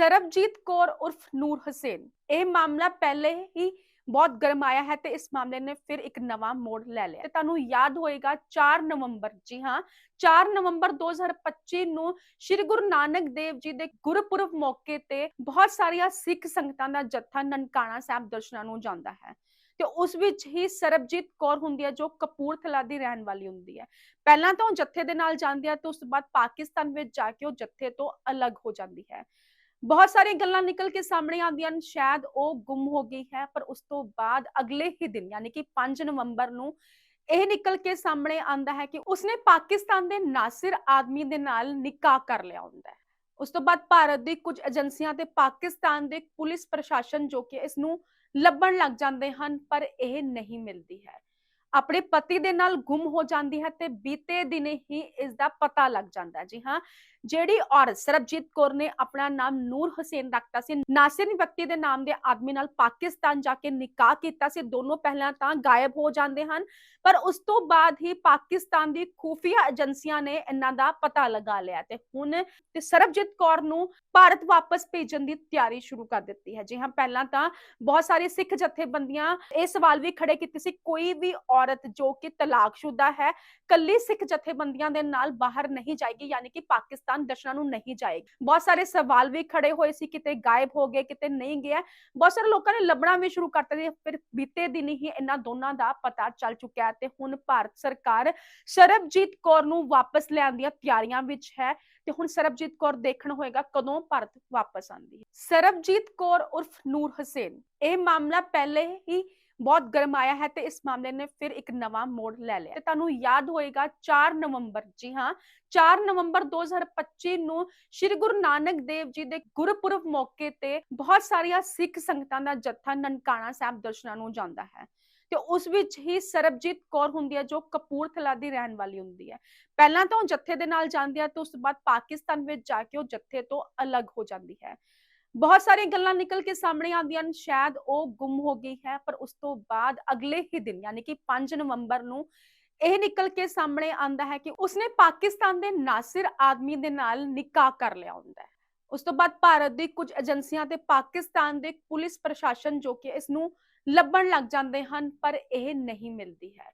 ਸਰਬਜੀਤ ਕੌਰ ਉਰਫ ਨੂਰ ਹੁਸੈਨ। ਇਹ ਮਾਮਲਾ ਪਹਿਲੇ ਹੀ ਬਹੁਤ ਗਰਮਾਇਆ ਹੈ ਤੇ ਇਸ ਮਾਮਲੇ ਨੇ ਫਿਰ ਇੱਕ ਨਵਾਂ ਮੋੜ ਲੈ ਲਿਆ। ਤੇ ਤੁਹਾਨੂੰ ਯਾਦ ਹੋਏਗਾ 4 ਨਵੰਬਰ। ਜੀ ਹਾਂ 4 ਨਵੰਬਰ 2025 ਨੂੰ ਸ੍ਰੀ ਗੁਰੂ ਨਾਨਕ ਦੇਵ ਜੀ ਦੇ ਗੁਰਪੁਰਬ ਮੌਕੇ ਤੇ ਬਹੁਤ ਸਾਰੀਆਂ ਸਿੱਖ ਸੰਗਤਾਂ ਦਾ ਜੱਥਾ ਨਨਕਾਣਾ ਸਾਹਿਬ ਦਰਸ਼ਨਾਂ ਨੂੰ ਜਾਂਦਾ ਹੈ। ਤੇ ਉਸ ਵਿੱਚ ਹੀ ਸਰਬਜੀਤ ਕੌਰ ਹੁੰਦੀ ਹੈ, ਜੋ ਕਪੂਰਥਲਾ ਦੀ ਰਹਿਣ ਵਾਲੀ ਹੁੰਦੀ ਹੈ। ਪਹਿਲਾਂ ਤਾਂ ਉਹ ਜੱਥੇ ਦੇ ਨਾਲ ਜਾਂਦੀ ਹੈ ਤੇ ਉਸ ਤੋਂ ਬਾਅਦ ਪਾਕਿਸਤਾਨ ਵਿੱਚ ਜਾ ਕੇ ਉਹ ਜੱਥੇ ਤੋਂ ਅਲੱਗ ਹੋ ਜਾਂਦੀ ਹੈ। ਬਹੁਤ ਸਾਰੀਆਂ ਗੱਲਾਂ ਨਿਕਲ ਕੇ ਸਾਹਮਣੇ ਆਉਂਦੀਆਂ ਹਨ, ਸ਼ਾਇਦ ਉਹ ਗੁੰਮ ਹੋ ਗਈ ਹੈ, ਪਰ ਉਸ ਤੋਂ ਬਾਅਦ ਅਗਲੇ ਹੀ ਦਿਨ, ਯਾਨੀ ਕਿ 5 ਨਵੰਬਰ ਨੂੰ ਇਹ ਨਿਕਲ ਕੇ ਸਾਹਮਣੇ ਆਂਦਾ ਹੈ ਕਿ ਉਸਨੇ ਪਾਕਿਸਤਾਨ ਦੇ ਨਾਸਿਰ ਆਦਮੀ ਦੇ ਨਾਲ ਨਿਕਾਹ ਕਰ ਲਿਆ ਹੁੰਦਾ ਹੈ। ਉਸ ਤੋਂ ਬਾਅਦ ਭਾਰਤ ਦੀ ਕੁਝ ਏਜੰਸੀਆਂ ਤੇ ਪਾਕਿਸਤਾਨ ਦੇ ਪੁਲਿਸ ਪ੍ਰਸ਼ਾਸਨ ਜੋ ਕਿ ਇਸ ਨੂੰ ਲੱਭਣ ਲੱਗ ਜਾਂਦੇ ਹਨ, ਪਰ ਇਹ ਨਹੀਂ ਮਿਲਦੀ ਹੈ। ਆਪਣੇ ਪਤੀ ਦੇ ਨਾਲ ਗੁੰਮ ਹੋ ਜਾਂਦੀ ਹੈ ਤੇ ਬੀਤੇ ਦਿਨ ਹੀ ਇਸ ਦਾ ਪਤਾ ਲੱਗ ਜਾਂਦਾ ਜੀ ਹਾਂ, ਜਿਹੜੀ ਔਰਤ ਸਰਬਜੀਤ ਕੌਰ ਨੇ ਆਪਣਾ ਨਾਮ ਨੂਰ ਹੁਸੈਨ ਰੱਖਤਾ ਸੀ ਨਾਸਿਰ ਵਿਅਕਤੀ ਦੇ ਨਾਮ ਦੇ ਆਦਮੀ ਨਾਲ ਪਾਕਿਸਤਾਨ ਜਾ ਕੇ ਨਿਕਾਹ ਕੀਤਾ ਸੀ, ਦੋਨੋਂ ਪਹਿਲਾਂ ਤਾਂ ਗਾਇਬ ਹੋ ਜਾਂਦੇ ਹਨ, ਪਰ ਉਸ ਤੋਂ ਬਾਅਦ ਹੀ ਪਾਕਿਸਤਾਨ ਦੀ ਖੂਫੀਆ ਏਜੰਸੀਆਂ ਨੇ ਇਹਨਾਂ ਦਾ ਪਤਾ ਲਗਾ ਲਿਆ ਤੇ ਹੁਣ ਤੇ ਸਰਬਜੀਤ ਕੌਰ ਨੂੰ ਭਾਰਤ ਵਾਪਸ ਭੇਜਣ ਦੀ ਤਿਆਰੀ ਸ਼ੁਰੂ ਕਰ ਦਿੱਤੀ ਹੈ। ਜੀ ਹਾਂ, ਪਹਿਲਾਂ ਤਾਂ ਬਹੁਤ ਸਾਰੇ ਸਿੱਖ ਜਥੇਬੰਦੀਆਂ ਇਹ ਸਵਾਲ ਵੀ ਖੜੇ ਕੀਤੇ ਸੀ, ਕੋਈ ਵੀ ਔਰਤ ਜੋ ਕਿ ਤਲਾਕਸ਼ੁਦਾ ਹੈ, ਕੱਲੀ ਸਿੱਖ ਜਥੇਬੰਦੀਆਂ ਦੇ ਨਾਲ ਬਾਹਰ ਨਹੀਂ ਜਾਏਗੀ, ਯਾਨੀ ਕਿ ਪਾਕਿਸਤਾਨ ਦਰਸ਼ਨਾਂ ਨੂੰ ਨਹੀਂ ਜਾਏਗੀ। ਬਹੁਤ ਸਾਰੇ ਸਵਾਲ ਵੀ ਖੜੇ ਹੋਏ ਸੀ, ਕਿਤੇ ਗਾਇਬ ਹੋ ਗਏ, ਕਿਤੇ ਨਹੀਂ ਗਿਆ। ਬਹੁਤ ਸਾਰੇ ਲੋਕਾਂ ਨੇ ਲੱਭਣਾ ਵੀ ਸ਼ੁਰੂ ਕਰਤਾ ਸੀ, ਫਿਰ ਬੀਤੇ ਦਿਨ ਹੀ ਇਹਨਾਂ ਦੋਨਾਂ ਦਾ ਪਤਾ ਚੱਲ ਚੁੱਕਿਆ ਹੈ ਤੇ ਹੁਣ ਭਾਰਤ ਸਰਕਾਰ ਸਰਬਜੀਤ ਕੌਰ ਨੂੰ ਵਾਪਸ ਲੈਣ ਦੀਆਂ ਤਿਆਰੀਆਂ ਵਿੱਚ ਹੈ ਤੇ ਹੁਣ ਸਰਬਜੀਤ ਕੌਰ ਦੇਖਣ ਹੋਏਗਾ ਕਦੋਂ ਭਾਰਤ ਵਾਪਸ ਆਂਦੀ ਹੈ। ਸਰਬਜੀਤ ਕੌਰ ਉਰਫ ਨੂਰ ਹੁਸੈਨ, ਇਹ ਮਾਮਲਾ ਪਹਿਲੇ ਹੀ ਬਹੁਤ ਗਰਮਾਇਆ ਹੈ ਤੇ ਇਸ ਮਾਮਲੇ ਨੇ ਫਿਰ ਇੱਕ ਨਵਾਂ ਮੋੜ ਲੈ ਲਿਆ। ਤੇ ਤੁਹਾਨੂੰ ਯਾਦ ਹੋਏਗਾ 4 ਨਵੰਬਰ, ਜੀ ਹਾਂ 4 ਨਵੰਬਰ 2025 ਨੂੰ ਸ੍ਰੀ ਗੁਰੂ ਨਾਨਕ ਦੇਵ ਜੀ ਦੇ ਗੁਰਪੁਰਬ ਮੌਕੇ ਤੇ ਬਹੁਤ ਸਾਰੀਆਂ ਸਿੱਖ ਸੰਗਤਾਂ ਦਾ ਜੱਥਾ ਨਨਕਾਣਾ ਸਾਹਿਬ ਦਰਸ਼ਨਾਂ ਨੂੰ ਜਾਂਦਾ ਹੈ। ਤੇ ਉਸ ਵਿੱਚ ਹੀ ਸਰਬਜੀਤ ਕੌਰ ਹੁੰਦੀ ਹੈ ਜੋ ਕਪੂਰਥਲਾ ਦੀ ਰਹਿਣ ਵਾਲੀ ਹੁੰਦੀ ਹੈ। ਪਹਿਲਾਂ ਤਾਂ ਉਹ ਜੱਥੇ ਦੇ ਨਾਲ ਜਾਂਦੀ ਹੈ ਤੇ ਉਸ ਤੋਂ ਬਾਅਦ ਪਾਕਿਸਤਾਨ ਵਿੱਚ ਜਾ ਕੇ ਉਹ ਜੱਥੇ ਤੋਂ ਅਲੱਗ ਹੋ ਜਾਂਦੀ ਹੈ। ਬਹੁਤ ਸਾਰੀਆਂ ਗੱਲਾਂ ਨਿਕਲ ਕੇ ਸਾਹਮਣੇ ਆਉਂਦੀਆਂ ਹਨ। ਸ਼ਾਇਦ ਉਹ ਗੁੰਮ ਹੋ ਗਈ ਹੈ, ਪਰ ਉਸ ਤੋਂ ਬਾਅਦ ਅਗਲੇ ਹੀ ਦਿਨ, ਯਾਨੀ ਕਿ 5 ਨਵੰਬਰ ਨੂੰ ਇਹ ਨਿਕਲ ਕੇ ਸਾਹਮਣੇ ਆਂਦਾ ਹੈ ਕਿ ਉਸਨੇ ਪਾਕਿਸਤਾਨ ਦੇ ਨਾਸਿਰ ਆਦਮੀ ਦੇ ਨਾਲ ਨਿਕਾਹ ਕਰ ਲਿਆ ਹੁੰਦਾ ਹੈ। ਉਸ ਤੋਂ ਬਾਅਦ ਭਾਰਤ ਦੀ ਕੁਝ ਏਜੰਸੀਆਂ ਤੇ ਪਾਕਿਸਤਾਨ ਦੇ ਪੁਲਿਸ ਪ੍ਰਸ਼ਾਸਨ ਜੋ ਕਿ ਇਸ ਨੂੰ ਲੱਭਣ ਲੱਗ ਜਾਂਦੇ ਹਨ, ਪਰ ਇਹ ਨਹੀਂ ਮਿਲਦੀ ਹੈ।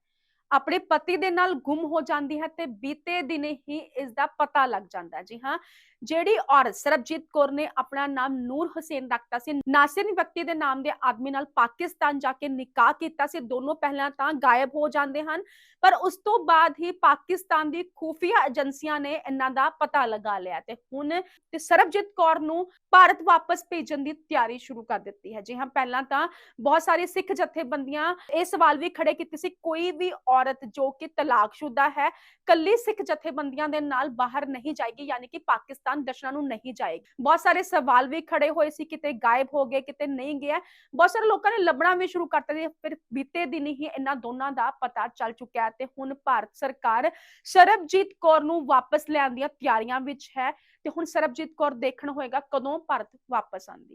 ਆਪਣੇ ਪਤੀ ਦੇ ਨਾਲ ਗੁੰਮ ਹੋ ਜਾਂਦੀ ਹੈ ਤੇ ਬੀਤੇ ਦਿਨ ਹੀ ਇਸ ਦਾ ਪਤਾ ਲੱਗ ਜਾਂਦਾ ਜੀ ਹਾਂ, ਜਿਹੜੀ ਔਰਤ ਸਰਬਜੀਤ ਕੌਰ ਨੇ ਆਪਣਾ ਨਾਮ ਨੂਰ ਹੁਸੈਨ ਰੱਖਤਾ ਸੀ, ਨਾਸਿਰ ਵਿਅਕਤੀ ਦੇ ਨਾਮ ਦੇ ਆਦਮੀ ਨਾਲ ਪਾਕਿਸਤਾਨ ਜਾ ਕੇ ਨਿਕਾਹ ਕੀਤਾ ਸੀ, ਦੋਨੋਂ ਪਹਿਲਾਂ ਤਾਂ ਗਾਇਬ ਹੋ ਜਾਂਦੇ ਹਨ, ਪਰ ਉਸ ਤੋਂ ਬਾਅਦ ਹੀ ਪਾਕਿਸਤਾਨ ਦੀ ਖੂਫੀਆ ਏਜੰਸੀਆਂ ਨੇ ਇਹਨਾਂ ਦਾ ਪਤਾ ਲਗਾ ਲਿਆ ਤੇ ਹੁਣ ਤੇ ਸਰਬਜੀਤ ਕੌਰ ਨੂੰ ਭਾਰਤ ਵਾਪਸ ਭੇਜਣ ਦੀ ਤਿਆਰੀ ਸ਼ੁਰੂ ਕਰ ਦਿੱਤੀ ਹੈ। ਜੀ ਹਾਂ, ਪਹਿਲਾਂ ਤਾਂ ਬਹੁਤ ਸਾਰੇ ਸਿੱਖ ਜਥੇਬੰਦੀਆਂ ਇਹ ਸਵਾਲ ਵੀ ਖੜੇ ਕੀਤੇ ਸੀ, ਕੋਈ ਵੀ ਔਰਤ ਜੋ ਕਿ ਤਲਾਕਸ਼ੁਦਾ ਹੈ, ਕੱਲੀ ਸਿੱਖ ਜਥੇਬੰਦੀਆਂ ਦੇ ਨਾਲ ਬਾਹਰ ਨਹੀਂ ਜਾਏਗੀ, ਯਾਨੀ ਕਿ ਪਾਕਿਸਤਾਨ ਦਰਸ਼ਨਾਂ ਨੂੰ ਨਹੀਂ ਜਾਏਗੀ। ਬਹੁਤ ਸਾਰੇ ਸਵਾਲ ਵੀ ਖੜੇ ਹੋਏ ਸੀ, ਕਿਤੇ ਗਾਇਬ ਹੋ ਗਏ, ਕਿਤੇ ਨਹੀਂ ਗਿਆ। ਬਹੁਤ ਸਾਰੇ ਲੋਕਾਂ ਨੇ ਲੱਭਣਾ ਵੀ ਸ਼ੁਰੂ ਕਰਤਾ ਸੀ ਫਿਰ ਬੀਤੇ ਦਿਨ ਹੀ ਇਹਨਾਂ ਦੋਨਾਂ ਦਾ ਪਤਾ ਚੱਲ ਚੁੱਕਿਆ ਹੈ ਤੇ ਹੁਣ ਭਾਰਤ ਸਰਕਾਰ ਸਰਬਜੀਤ ਕੌਰ ਨੂੰ ਵਾਪਸ ਲੈਣ ਦੀਆਂ ਤਿਆਰੀਆਂ ਵਿੱਚ ਹੈ ਤੇ ਹੁਣ ਸਰਬਜੀਤ ਕੌਰ ਦੇਖਣ ਹੋਏਗਾ ਕਦੋਂ ਭਾਰਤ ਵਾਪਸ ਆਂਦੀ